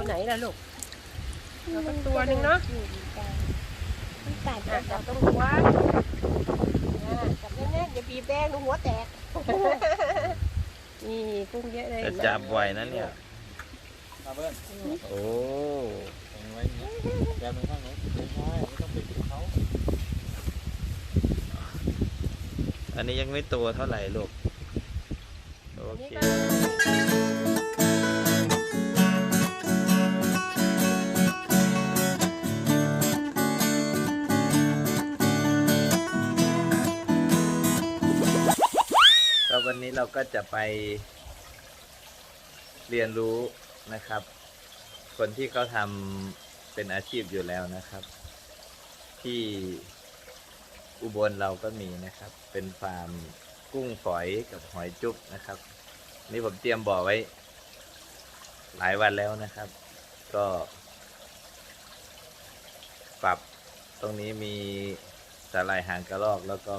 ตัวไหนล่ะลูกเอาสักตัวหนึ่งเนอะมันกัดอะจับตรงหัวอ่าจับแน่นๆอย่าบีบแดงหนูหัวแตก นี่กุ้งเยอะเลยแต่จับไวนะเนี่ย มาเบิ้ลโอ้ตรงไว้อย่างนี้แกมือข้างโน้นไม่ใช่ไม่ต้องไปถึงเขาอันนี้ยังไม่ตัวเท่าไหร่ลูก เราก็จะไปเรียนรู้นะครับ คนที่เขาทำเป็นอาชีพอยู่แล้วนะครับ ที่อุบลเราก็มีนะครับ เป็นฟาร์มกุ้งฝอยกับหอยจุ๊บนะครับ นี่ผมเตรียมบ่อไว้ หลายวันแล้วนะครับ ก็ ปรับตรงนี้มีสาหร่ายหางกระรอกแล้วก็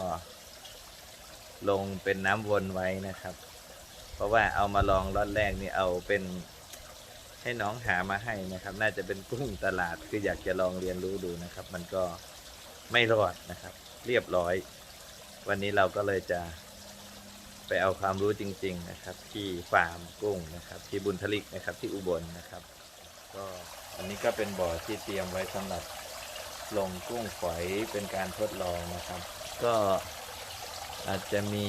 ลงเป็นน้ำวนไว้นะครับ เพราะว่าเอามาลองรอดแรกนี่เอาเป็นให้น้องหามาให้นะครับ น่าจะเป็นกุ้งตลาดคืออยากจะลองเรียนรู้ดูนะครับ มันก็ไม่รอดนะครับ เรียบร้อย วันนี้เราก็เลยจะไปเอาความรู้จริง ๆ นะครับ ที่ฟาร์มกุ้งนะครับ ที่บุญทลิกนะครับที่อุบลนะครับ ก็อันนี้ก็เป็นบ่อที่เตรียมไว้สำหรับลงกุ้งฝอยเป็นการทดลองนะครับ ก็ อาจจะมี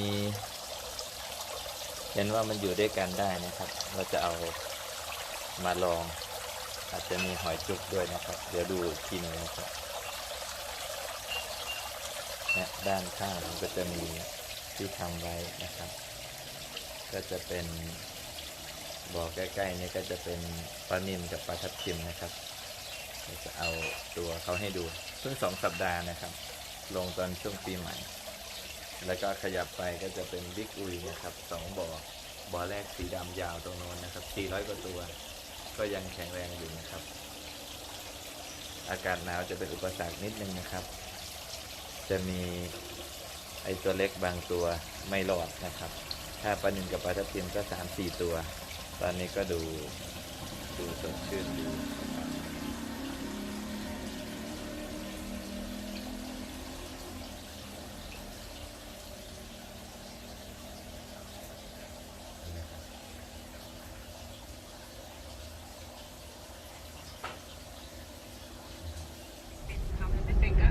เห็นว่ามันอยู่ด้วยกันได้นะครับ เราจะเอามาลอง อาจจะมีหอยจุกด้วยนะครับ เดี๋ยวดูทีหนึงนะครับเนี่ยด้านข้างมันก็จะมีที่ทำไว้นะครับ ก็จะเป็นบ่อใกล้ๆนี่ก็จะเป็นปลานิลกับปลาทับทิมนะครับเราจะเอาตัวเขาให้ดูเพิ่งสองสัปดาห์นะครับ ลงตอนช่วงปีใหม่ แล้วก็ขยับไปก็จะเป็นบิ๊กอุยนะครับสองบ่อบ่อแรกสีดำยาวตรงโน้นนะครับ 400 กว่าตัว ก็ยังแข็งแรงอยู่นะครับ อากาศหนาวจะเป็นอุปสรรคนิดนึงนะครับ จะมีไอตัวเล็กบางตัวไม่รอดนะครับ ถ้าปลานินกับปลาทับทิมก็สามสี่ตัว ตอนนี้ก็ดูดูสดชื่นดีนะครับ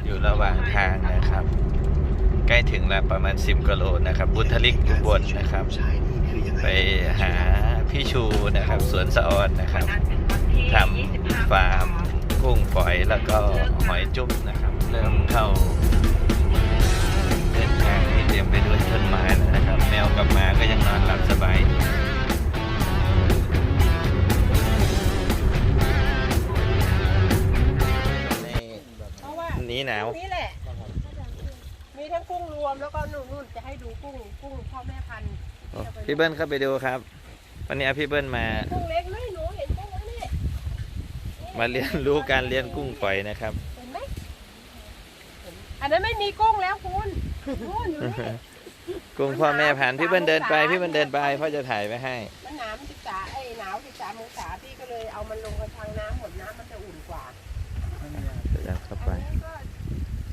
อยู่ระหว่าง ทางนะครับ ใกล้ถึงแล้วประมาณ 10กิโลนะครับ บุญทลิกอุบลนะครับ ไปหาพี่ชูนะครับ สวนสะออนนะครับทำฟาร์มกุ้งฝอยแล้วก็หอยจุ๊บนะครับ เริ่มเข้าเดินทางที่เตรียมไปด้วยต้นไม้แล้วนะครับ แมวกับหมาก็ยังนอนหลับสบายอ เพราะว่าหนีหนาวนี่แหละ มีทั้งกุ้งรวมแล้วก็นู่นนู่นจะให้ดูกุ้งกุ้งพ่อแม่พันธุ์โอ้พี่เบิ้ลเข้าไปดูครับ วันนี้เอาพี่เบิ้ลมา กุ้งเล็กไหมหนูเห็นกุ้งไหมนี่มาเรียนรู้การเลี้ยงกุ้งฝอยนะครับ เห็นไหมเห็นอันนั้นไม่มีกุ้งแล้วคุณนู่นอยู่นี่กุ้งพ่อแม่พันธุ์พี่เบิ้ลเดินไปพี่เบิ้ลเดินไปพ่อจะถ่ายไว้ให้ มันหนาวสิบสาไอ้หนาวสิบสามองศาพี่ก็เลยเอามันลงกระชังน้ำหมดน้ำมันจะอุ่นกว่า เดี๋ยวเข้าไป อันนี้ก็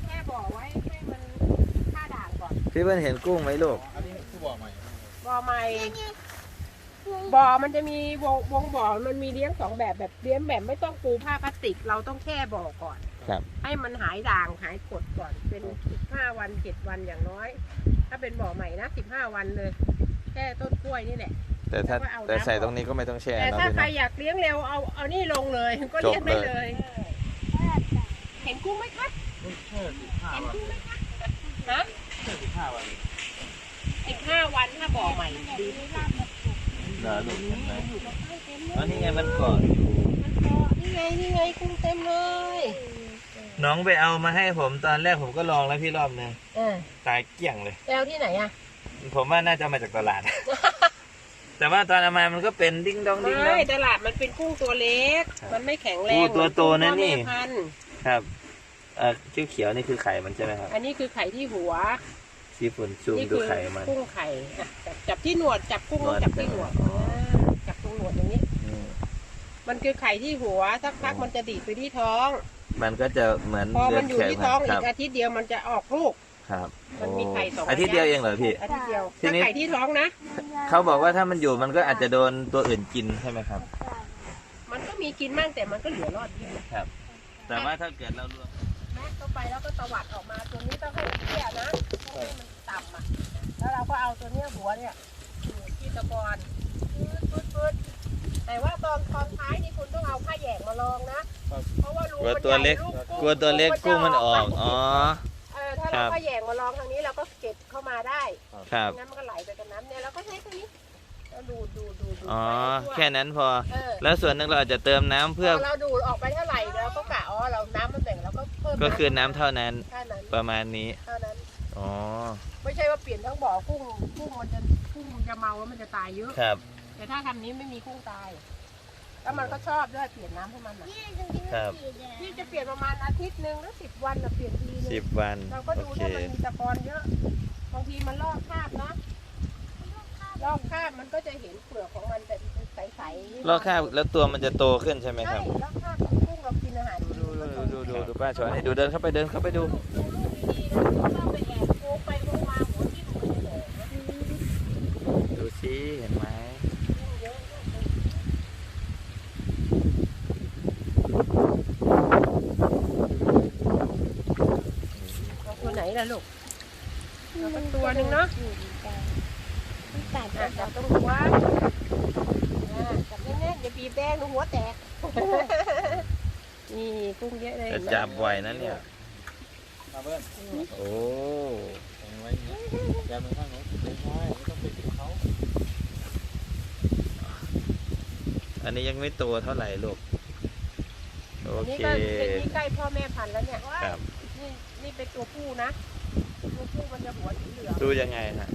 แค่บอกไว้ให้มันค่าด่างก่อน พี่เบิ้ลเห็นกุ้งไหมลูก อันนี้คือบ่อใหม่ บ่อใหม่ บ่อมันจะมีวงวงบ่อมันมีเลี้ยงสองแบบแบบเลี้ยงแบบไม่ต้องปูผ้าพลาสติก เราต้องแค่บ่อก่อนครับ ให้มันหายด่างหายกรดก่อนเป็นสิบห้าวันเจ็ดวันอย่างน้อย ถ้าเป็นบ่อใหม่นะสิบห้าวันเลยแค่ต้นกล้วยนี่แหละ แต่ถ้าแล้วก็เอาน้ำ แต่ใส่ตรงนี้ก็ไม่ต้องแช่แต่เนาะถ้าพี่ใครเนาะ อยากเลี้ยงเร็วเอาเอานี่ลงเลย ก็เลี้ยงได้จบเลเลย ย เห็นกุ้งไหมคะแค่สิบห้าเห็นวันกุ้งไหมคะฮะแค่สิบ ห้าวันสิบห้าวันถ้าบ่อใหม่ดีที่สุดเหรอลูกเห็นไหมอยู่กับข้าวเต็มเลยอ๋อนี่ไงมันเกาะอยู่มันเกาะนี่ไงนี่ไงกุ้งเต็มเลยน้องไปเอามาให้ผมตอนแรกผมก็ลองแล้วพี่รอบนึงเออตายเกลี้ยงเลย แปลวที่ไหนอะ ผมว่าน่าจะมาจากตลาด แต่ว่าตอนเอามามันก็เป็นดิ้งดองดิ้งดอไม่งตลาดมันเป็นกุ้งตัวเล็ก ครับมันไม่แข็งแรโอ้งตัวโตนะนี่ เหมือกุ้งพ่อแม่พันธุ์ครับเอ่อเขียวๆนี่คือไข่มันใช่ไหมครับ อันนี้คือไข่ที่หัว ซีฝุ่นซูมนี่ดูคืไข่มัน กุ้งไข่อะจับจับที่หนวดจับกุ้งหนวด จับที่หนวดอ๋อเออจับตรงหนวดอย่างนี้ อืมมันคือไข่ที่หัวสักพักมันจะดีดไปที่ท้อง มันก็จะเหมือนพอเดืมัอนนอยู่แข็งที่ท้องคอีรับกอาทิตย์เดียวมันจะออกลูก ครับมันมีไข่สองอาทิตย์เดียวเองเหรอพี่ อาทิตย์เดียวทีนี้ถ้าไข่ที่ท้องนะ เขาบอกว่าถ้ามันอยู่มันก็อาจจะโดนตัวอื่นกินใช่ไหมครับ มันก็มีกินมั่งแต่มันก็เหลือรอดอยู่ครับแต่ว่าถ้าเกิดเรารวมแม็กเข้าไปแล้วก็ตวัดออกมาตัวนี้ต้องให้เตี้ยนะต้องให้มันต่ำอะแล้วเราก็เอาตัวเนี้ยหัวเนี่ยอยู่ที่ตะกอนปืดปืดปืดแต่ว่าตอนตอนท้ายนี่คุณต้องเอาผ้าแหยกมาลองนะเพราะว่ารูกลัวมันตัวเล็กใหญ่กลัวตัวเล็กกุ้งมันออกไปอ๋อ เออถ้าครัเราบผ้าแหยกมาลองทางนี้เราก็เก็บเข้ามาได้ครับ งั้นมันก็ไหลไปกับน้ำเนี่ยเราก็ใช้ตัวนี้แล้วดูดดูดดูดดูดอ๋อไปทั่วแค่นั้นพอ เออ แล้วส่วนหนึงเราอาจจะเติมน้ำพเพื่ออเราดูดออกไปเท่าไหร่เราก็กะอ๋อเราน้ำมันแบ่งเราก็เพิ่ม ก็คือน้ำเท่านั้นเท่านั้นประมาณนี้ เท่านั้น อ๋อ ไม่ใช่ว่าเปลี่ยนทั้งบ่อกุ้งกุ้งมันจะกุ้งมันจะเมาแล้วมันจะตายเยอะ ครับ แต่ถ้าทำนี้ไม่มีกุ้งตาย แล้วมันก็ชอบด้วยเปลี่ยนน้ำให้มันน่ะนี่ตรงนี้ครับมันสีแดงพี่จะเปลี่ยนประมาณอาทิตย์หนึ่งหรือสิบวันน่ะเปลี่ยนทีนึงสิบวัน เราก็โอดูเค ถ้ามันมีตะกอนเยอะ บางทีมันลอกคราบนะลอกคราบมันก็จะเห็นเปลือกของมันเป็นใสๆลอกคราบแล้วตัวมันจะโตขึ้นใช่ไหมคใช่รับ ลอกคราบของกุ้งเรากินอาหาร ดูดูดูดูดูป้าช้อนให้ดูเดินเข้าไปเดินเข้าไปดู ดูลูกดีๆนะต้องไปแอบโค้งไปโค้งมาหัวที่หัวจะแหลกนะดูสิเห็นไหมกุ้งเยอะเอาตัวไหนล่ะลูกเอาสักตัวหนึ่งเนาะมันกัดอะจับตรงหัวอ่าจับแน่นๆอย่าบีบแดงหนูหัวแตก นี่กุ้งเยอะเลยจะจับไวนะเนี่ยมาเบิ้ลโอ้แบ่งไว้อย่างนี้แยกไปข้างโน้นไม่ใช่ไม่ต้องไปถึงเขาอันนี้ยังไม่โตเท่าไหร่ลูกโออันนี้เคก็เป็นนี่ใกล้พ่อแม่พันธุ์แล้วเนี่ยครับนี่นี่เป็นตัวผู้นะตัวผู้มันจะหัวสีเหลืองดูยังไงฮะ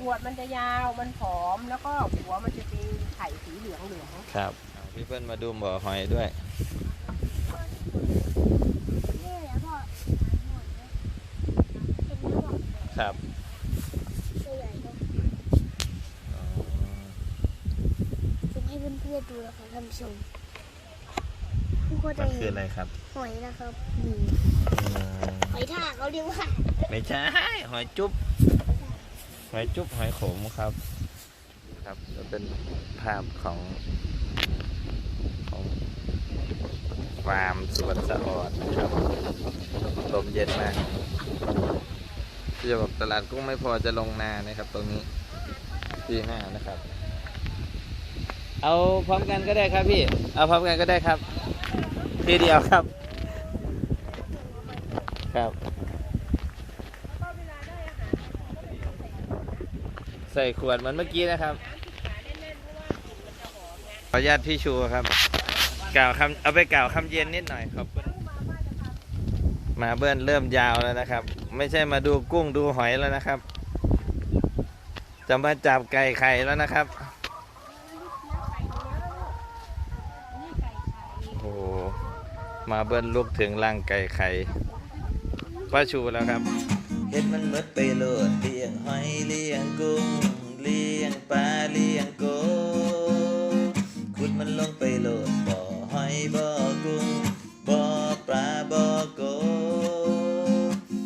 หัวมันจะยาวมันผอมแล้วก็หัวมันจะเป็นไข่สีเหลืองเหลืองครับเอาพี่เปิ้ลมาดูบ่อหอยด้วย ครับตัวใหญ่ก็อ๋อจะให้เพื่อนๆดูนะคะท่านผู้ชมทุกคนมัจะนคือเห็นอะไรครับ หอยนะครับนี่อืมหอยทากเขาเรียกว่า ไม่ใช่ หอยจุ๊บ หอยจุ๊บ หอยขมครับ ครับจะเป็นภาพของของ ฟาร์มสวนสะออดนะครับลมเย็นมากที่จะบอกตลาดกุ้งไม่พอจะลงนานะครับ ตรงนี้ที่ห้านะครับ เอาพร้อมกันก็ได้ครับพี่ เอาพร้อมกันก็ได้ครับ ทีเดียวครับ ครับ ใส่ขวดเหมือนเมื่อกี้นะครับขออนุญาตพี่ชูครับ ล่าวคำเอาไปกล่าวคำเย็นนิดหน่อยครับมาเบิ้นเริ่มยาวแล้วนะครับ ไม่ใช่มาดูกุ้งดูหอยแล้วนะครับ จะมาจับไก่ไข่แล้วนะครับโอ้มาเบิ้นลุกถึงร่างไก่ไข่ป้าชูแล้วครับเฮ็ดมันมดไปโลดเลี้ยงหอยเลี้ยงกุ้งเลี้ยงปลาเลี้ยงโกขุดมันลงไปโลด neighbor.